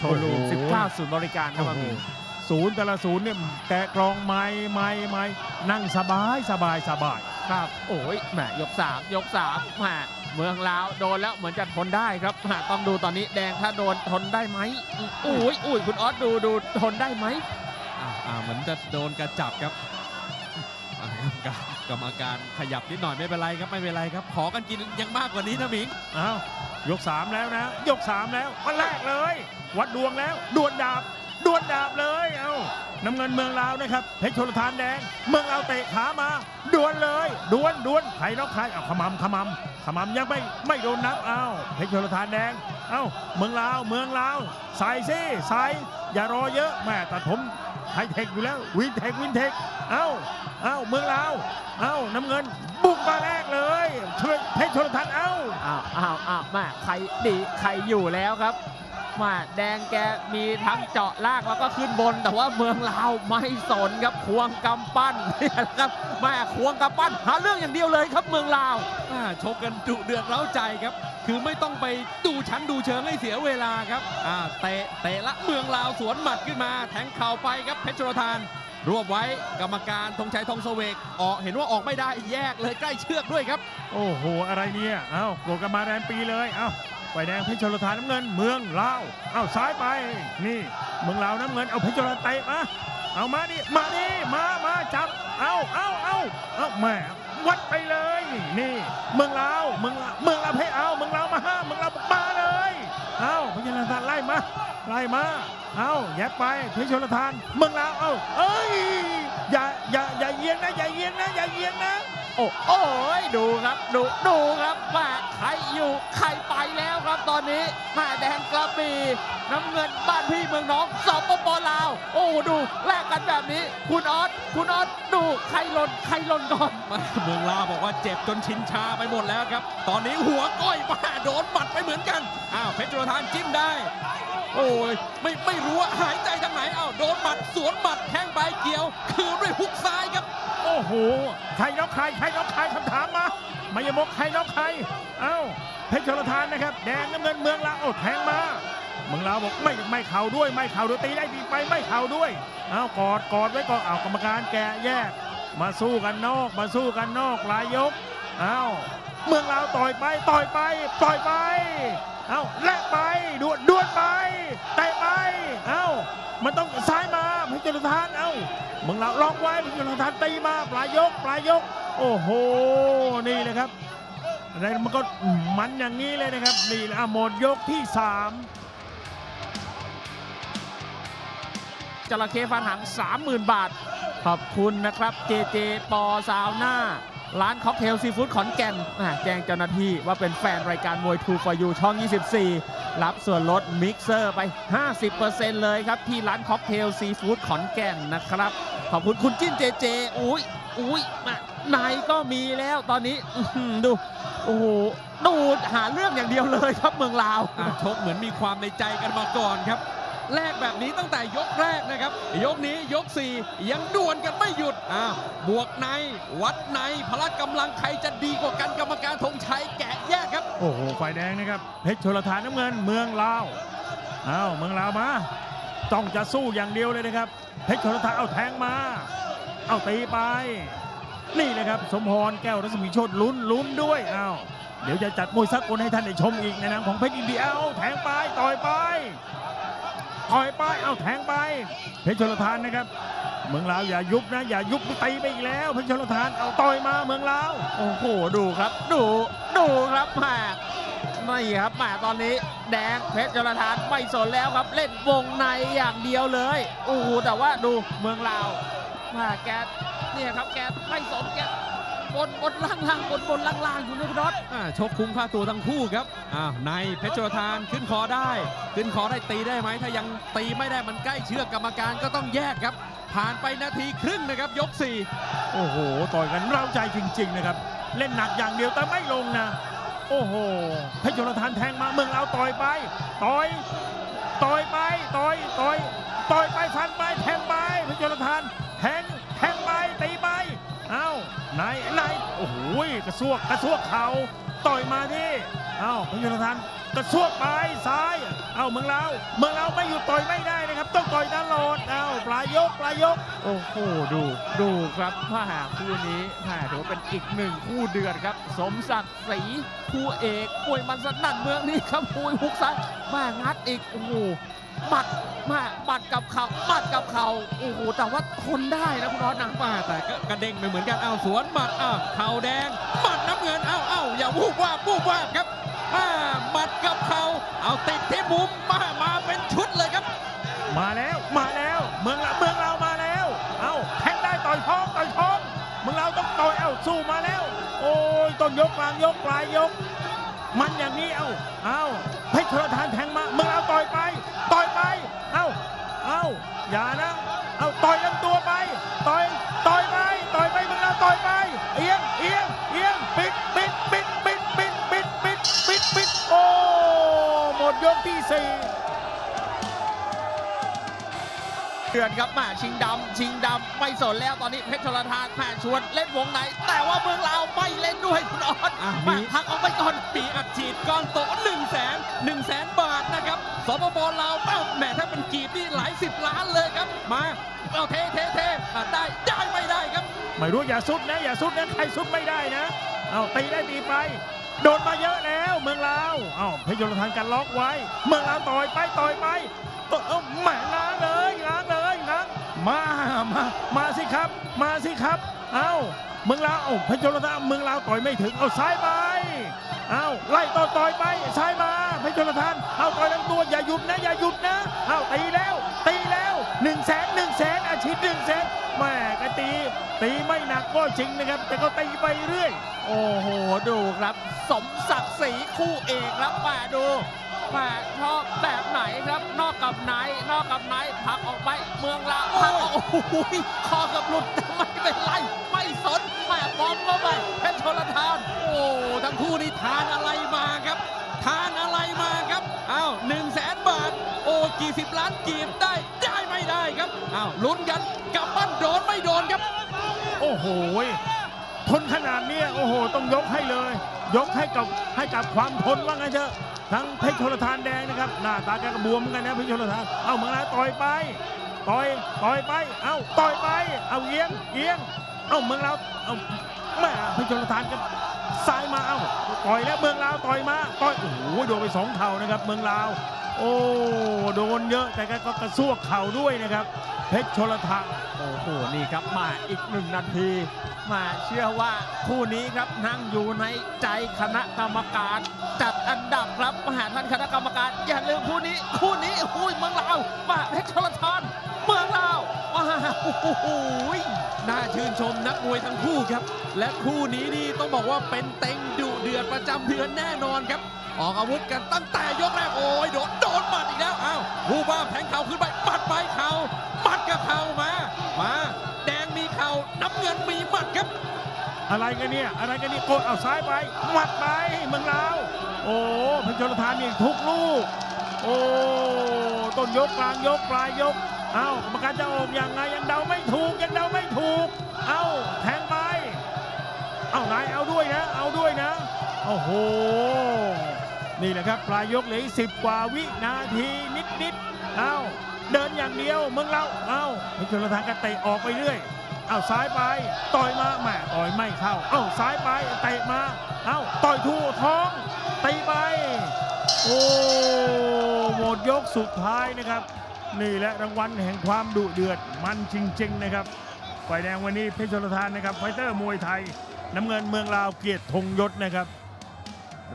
โชว์รูมโอ้โห19ศูนย์บริการครับโอ้บะโหหมี่ศูนย์แต่ละศูนย์เนี่ยแกะกรองไม้ไม้ไม้นั่งสบายสบายสบาย ครับ โอ้ยแหมยก3ยก3แหมเมืองลาวโดนแล้วเหมือนจะทนได้ครับแหมต้องดูตอนนี้แดงถ้าโดนทนได้ไหมอุ้ยอุ้ยคุณออสดูดูทนได้ไหมอ่าอ่าเหมือนจะโดนกระจับครับอ่ากรรมการกรรมการขยับนิดหน่อยไม่เป็นไรครับไม่เป็นไรครับ ขอกันกินยังมากกว่านี้นะหมิงอ้าวยกสามแล้วนะ ยกสามแล้ววันแรกเลย วัดดวงแล้วดวลดาบดวลดาบเลยเอ้าน้ำเงินเมืองลาวนะครับเพชรชลทานแดง เมืองลาวเตะขามาดวลเลยดวลดวลใครนอกใครเอาขมำขมำขมำยังไม่ไม่โดนนับเอ้าเพชรชลทานแดงเอ้าเมืองลาวเมืองลาวใส่ซิใส่อย่ารอเยอะแม่แต่ผมไฮเทคอยู่แล้ววินเทควินเทคเอ้าเอ้าเมืองลาวเอ้าน้ำเงินบุกมาแรกเลยช่วยเพชรชลทานเอ้าอ้าวอ้าวอ้าวแม่ใครดีใครอยู่แล้วครับ มาแดงแกมีทั้งเจาะล่างแล้วก็ขึ้นบน แต่ว่าเมืองลาวไม่สนครับควงกำปั้นเนี่ยนะครับแม่ควงกำปั้นหาเรื่องอย่างเดียวเลยครับเมืองลาวอ่าชกกันดุเดือดเร้าใจครับ คือไม่ต้องไปดูชั้นดูเชิงให้เสียเวลาครับอ่าเตะเตะละเมืองลาวสวนหมัดขึ้นมาแทงเข่าไปครับเพชรจุลธานรวบไว้กรรมการธงชัยธงเสวกออกเห็นว่าออกไม่ได้แยกเลยใกล้เชือกด้วยครับ โอ้โห อะไรเนี่ย เอ้าโกรธกันมาแรมปีเลย เอ้า ไฟแดงเพชรชลทาน้ำเงิน เมืองลาวเอาซ้ายไป นี่ เมืองลาวน้ำเงินเอาเพชรชลทาเตะมาเอามาดิมาดิมามาจับ เอาเอาเอาเอาแหมวัดไปเลย นี่ เมืองลาวเมืองลาวเมืองลาวเพชรเอาเมืองลาวมาห้าเมืองลาวมาเลยเอาเพชรชลทานไล่มาไล่มาเอาแยบไปเพชรชลทาน เมืองลาวเอาเอ้ยอย่าอย่าอย่าเอียงนะอย่าเอียงนะอย่าเอียงนะ อ้โอ้ยดูครับดูดูครับแม่ใครอยู่ใครไปแล้วครับตอนนี้แม่แดงกระบี่น้ำเงินบ้านพี่เมืองน้องสปปลาว โอ้ดูแลกกันแบบนี้ คุณออสคุณออสดูใครหล่นใครหล่นก่อนเมืองลาวบอกว่าเจ็บจนชินชาไปหมดแล้วครับ ตอนนี้หัวก้อยมาโดนหมัดไปเหมือนกันอ้าวเพชรจุลธานจิ้มได้ โอ้ยไม่ไม่รู้ว่าหายใจทางไหนอ้าวโดนหมัดสวนหมัดแข้งใบเกี่ยว คืนด้วยฮุกซ้ายครับ โอ้โหใครน็อกใครใครน็อกใครคำถามมามายมกใครน็อกใครเอ้าเพชรชลทานนะครับ แดงน้ำเงินเมืองลาวโอ้แทงมาเมืองลาวบอกไม่ไม่เข่าด้วยไม่เข่าด้วยตีได้ตีไปไม่เข่าด้วยเอ้ากอดกอดไว้ก่อนเอากรรมการแกะแยก มาสู้กันนอกมาสู้กันนอกหลายยกเอ้าเมืองลาวต่อยไปต่อยไปต่อยไปเอ้าแลกไปดวลดวลไปเตะไปเอ้ามันต้องซ้ายมา เพชรชลทานเอ้าเมืองลาวล็อกไว้เพชรชลทานตีมาปลายยกปลายยก โอ้โหนี่เลยครับอะไรมันก็มันอย่างนี้เลยนะครับนี่ละอะหมดยกที่สามจระเข้ฟันหาง30,000 บาท ขอบคุณนะครับ เจเจปอสาวหน้า ร้านค็อกเทลซีฟู้ดขอนแก่นแจ้งเจ้าหน้าที่ว่าเป็นแฟนรายการมวย True for You ช่อง 24 รับส่วนลดมิกเซอร์ไป 50%เลยครับ ที่ร้านค็อกเทลซีฟู้ดขอนแก่นนะครับ ขอบคุณคุณจิ้นเจเจ อุ้ยอุ้ยมาในก็มีแล้วตอนนี้ดู โอ้โหดูหาเรื่องอย่างเดียวเลยครับเมืองลาวชกเหมือนมีความในใจกันมาก่อนครับ แลกแบบนี้ตั้งแต่ยกแรกนะครับ ยกนี้ยก 4 ยังดวลกันไม่หยุดอ้าวบวกในวัดในพละกำลังใครจะดีกว่ากันกรรมการธงชัยแกะแยกครับ โอ้โหฝ่ายแดงนะครับเพชรชลทานน้ำเงินเมืองลาวอ้าวเมืองลาวมา ต้องจะสู้อย่างเดียวเลยนะครับเพชรชลทานเอาแทงมา เอาตีไป นี่เลยครับ สมพรแก้วรัศมีโชตลุ้นลุ้นด้วยอ้าวเดี๋ยวจะจัดมวยสักคนให้ท่านได้ชมอีกในนามของเพชรอินเดียเอาแทงไปต่อยไป ต่อยไปเอาแทงไปเพชรชลทานนะครับ เมืองลาวอย่ายุบนะอย่ายุบตีไปอีกแล้วเพชรชลทานเอาต่อยมาเมืองลาวโอ้โหดูครับ ดูดูครับแหม่นี่ครับแหม่ตอนนี้แดงเพชรจรทานไม่สนแล้วครับ เล่นวงในอย่างเดียวเลยโอ้โหแต่ว่าดูเมืองลาวแหม่แกเนี่ยครับแกไม่สนแก บนบนล่างล่างบนบนล่างล่างอยู่ในคุณน็อตอ่าชกคุ้มค่าตัวทั้งคู่ครับอ้าวในเพชรจุลธานขึ้นคอได้ ขึ้นคอได้ตีได้ไหมถ้ายังตีไม่ได้มันใกล้เชือกกรรมการก็ต้องแยกครับ ผ่านไปนาทีครึ่งนะครับ ยก 4 โอ้โหต่อยกันเร้าใจจริง ๆ นะครับ เล่นหนักอย่างเดียวแต่ไม่ลงนะ โอ้โหเพชรชลทานแทงมาเมืองเราวต่อยไปต่อยต่อยไปต่อยต่อยต่อยไปฟันไปแทงไปเพชรชลทานแทงแทงไปตีไปเอ้านายนาย โอ้โหกระซวกกระซวกเขาต่อยมาดิเอ้าเพชรทัน กระซวกไปซ้าย เอาเมืองเราเมืองเราไม่หยุดต่อยไม่ได้นะครับ ต้องต่อยตลอดเอาปลายยกปลายยก โอ้โหดูดูครับว่าคู่นี้แหม่ถือว่าเป็นอีกหนึ่งคู่เดือดครับ สมศักดิ์ศรีคู่เอกมวยมันสนั่นเมืองนี้ครับมวยฮุกซ้ายแมางัดอีกโอ้โหหมัดแมาหมัดกับเข่าหมัดกับเข่าโอ้โหแต่ว่าทนได้นะคุณน็อตนะมาแต่ก็กระเด้งไปเหมือนกันเอาสวนหมัดอ้าวเข่าแดงหมัดน้ำเงินเอาเอาอย่าวูบว่าบวูบว่าบครับอ่า หมัดกับเขาเอาติดที่มุมมามาเป็นชุดเลยครับ มาแล้วมาแล้ว เมืองเราเมืองเรามาแล้ว เอาแทงได้ต่อยท้องต่อยท้องเมืองเราต้องต่อยเอาสู้มาแล้ว โอ้ยต้นยกกลางยกปลายยก มันอย่างนี้เอาเอาให้โทรทานแทงมาเมืองเราต่อยไป ต่อยไปเอาเอาอย่านะเอาต่อยลำตัวไป ต่อยต่อยไป ต่อยไปเมืองเราต่อยไป เอียงเอียง กที่สี่เดือดครับแหม่ชิงดำชิงดำไม่สนแล้วตอนนี้เพชรชลทานแหม่ชวนเล่นวงไหน แต่ว่าเมืองลาวไม่เล่นด้วยคุณออสอะแหม่มีพักออกไปก่อนปีอัดฉีดก้อนโต1นึ่งแสนหนึ่งแสนบาทนะครับสปปลาวเอ้าแหมถ้าเป็นกีบนี่หลายสิบล้านเลยครับมาเอาเทเทเทอะได้ได้ไม่ได้ครับ ไม่รู้อย่าสุดนะอย่าสุดนะใครสุดไม่ได้นะเอาตีได้ตีไป โดนมาเยอะแล้วเมืองลาวเอาพยนทานกันล็อกไว้ เมืองลาวต่อยไปต่อยไปเออแหมง้างเลยง้างเลยง้างมามามาสิครับ มาสิครับ เอ้าเมืองลาวเอาพยนทานเมืองลาวต่อยไม่ถึงเอาซ้ายไปเอาไล่ต่อต่อยไปซ้ายมาพยนทานเอาต่อยลำตัวอย่าหยุดนะอย่าหยุดนะเอาตีแล้วตีแล้ว หนึ่งแสนหนึ่งแสนอาชีพหนึ่งแสนแม่ก็ตี ตีไม่หนักก็จริงนะครับ แต่ก็ตีไปเรื่อย โอ้โห ดูครับ สมศักดิ์ศรีคู่เอกครับแม่ดูแม่ชอบแบบไหนครับ นอกกับไหน นอกกับไหนผลักออกไป เมืองลาวผลักออกโอ้โหคอกับหลุดแต่ไม่เป็นไร ไม่สนแม่บอมเข้าไปเพชรชลทาน โอ้ทั้งคู่นี่ทานอะไรมาครับ ทานอะไรมาครับอ้าวหนึ่งแสนบาท โอ้กี่สิบล้านกีบได้ อ้าวลุ้นกันกำปั้นโดนไม่โดนครับ โอ้โหทนขนาดเนี้ยโอ้โห ต้องยกให้เลย ยกให้กับให้กับความทนว่างั้นเถอะทั้งเพชรโทรทานแดงนะครับหน้าตาแกก็บวมเหมือนกันนะเพชรโทรทานเอาเมืองลาวต่อยไปต่อยต่อยไปเอาต่อยไป เอาเอียงเอียงเอาเมืองลาวเอาแม่เพชรโทรทานกันซ้ายมาเอาต่อยแล้วเมืองลาวต่อยมาต่อยโอ้โหโดนไปสองเข่านะครับเมืองลาวโอ้โดนเยอะแต่แกก็กระซวกเข่าด้วยนะครับ เพชรชลทานโอ้โหนี่ครับมาอีกหนึ่งนาที มาเชื่อว่าคู่นี้ครับนั่งอยู่ในใจคณะกรรมการ จัดอันดับครับมหาท่านคณะกรรมการ อย่าลืมคู่นี้ คู่นี้หุ้ยเมืองลาวมาเพชรชลทานเมืองลาวมาโอ้โหน่าชื่นชมนักมวยทั้งคู่ครับ และคู่นี้นี่ต้องบอกว่าเป็นเต็งดุเดือดประจำเดือนแน่นอนครับ ออกอาวุธกันตั้งแต่ยกแรกโอ้ยโดนโดนหมัดอีกแล้วอ้าววูบ้าแทงเข่าขึ้นไปหมัดไปเข่าหมัดกับเข่ามามาแดงมีเข่าน้ำเงินมีหมัดครับ อะไรกันเนี่ย อะไรกันเนี่ยกดเอาซ้ายไปหมัดไปเมืองลาวโอ้พชรชลทานนี่ทุกลูก โอ้ต้นยกกลางยกปลายยก เอ้ากรรมการจะออกยังไงยังเดาไม่ถูกยังเดาไม่ถูก เอ้าแทงไป เอ้านายเอาด้วยนะ เอาด้วยนะโอ้โห นี่แหละครับปลายยกเหลืออีกสิบกว่าวินาทีนิดนิดๆเอ้าเดินอย่างเดียวเมืองเราเอ้าเพชรชลทานก็เตะออกไปเรื่อยเอาซ้ายไปต่อยมาแหม่ต่อยไม่เข้า เอาซ้ายไปเตะมาเอาต่อยทู่ท้องตีไปโอ้หมดยกสุดท้ายนะครับ นี่แหละรางวัลแห่งความดุเดือดมันจริง ๆ นะครับฝ่ายแดงวันนี้เพชรชลทานนะครับไฟเตอร์มวยไทย น้ำเงินเมืองลาวเกียรติธงยศนะครับ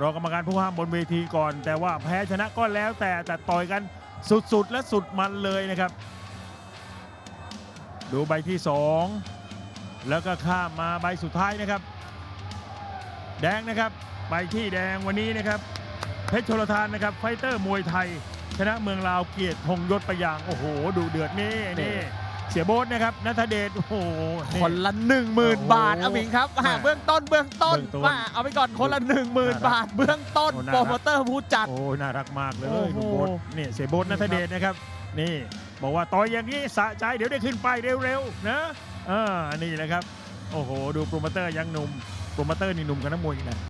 รอกรรมการผู้ห้ามบนเวทีก่อน แต่ว่าแพ้ชนะก็แล้วแต่แต่ต่อยกันสุดๆ และสุดมันเลยนะครับ ดูใบที่ 2 แล้วก็ข้ามมาใบสุดท้ายนะครับ แดงนะครับใบที่แดงวันนี้นะครับ เพชรชลทานนะครับ ไฟเตอร์มวยไทย ชนะเมืองลาวเกียรติธงยศไปอย่าง โอ้โห ดูเดือดนี่นี่ เสียโบ๊ทนะครับนัทเดชโอ้โหนี่ คนละหนึ่งหมื่นโอ้โหบาทอามิงครับแม่อ่าเบื้องต้นเบื้องต้นเบื้องต้นว่าเอาไปก่อนคนละหนึ่งหมื่นน่ารักบาท เบื้องต้นโอ้น่าโปรัรกโมเตอร์ผู้จัด โอ้ยน่ารักมากเลยโอ้โหดูโบ๊ทนี่เสียโบ๊ทนัทเดชนะครับ นี่ บอกว่าต่อยอย่างนี้สะใจเดี๋ยวได้ขึ้นไปเร็วๆนะเออนี่แหละครับ โอ้โห ดูโปรโมเตอร์ยังหนุ่มโปรโมเตอร์นี่หนุ่มกับนักมวยอีกนะ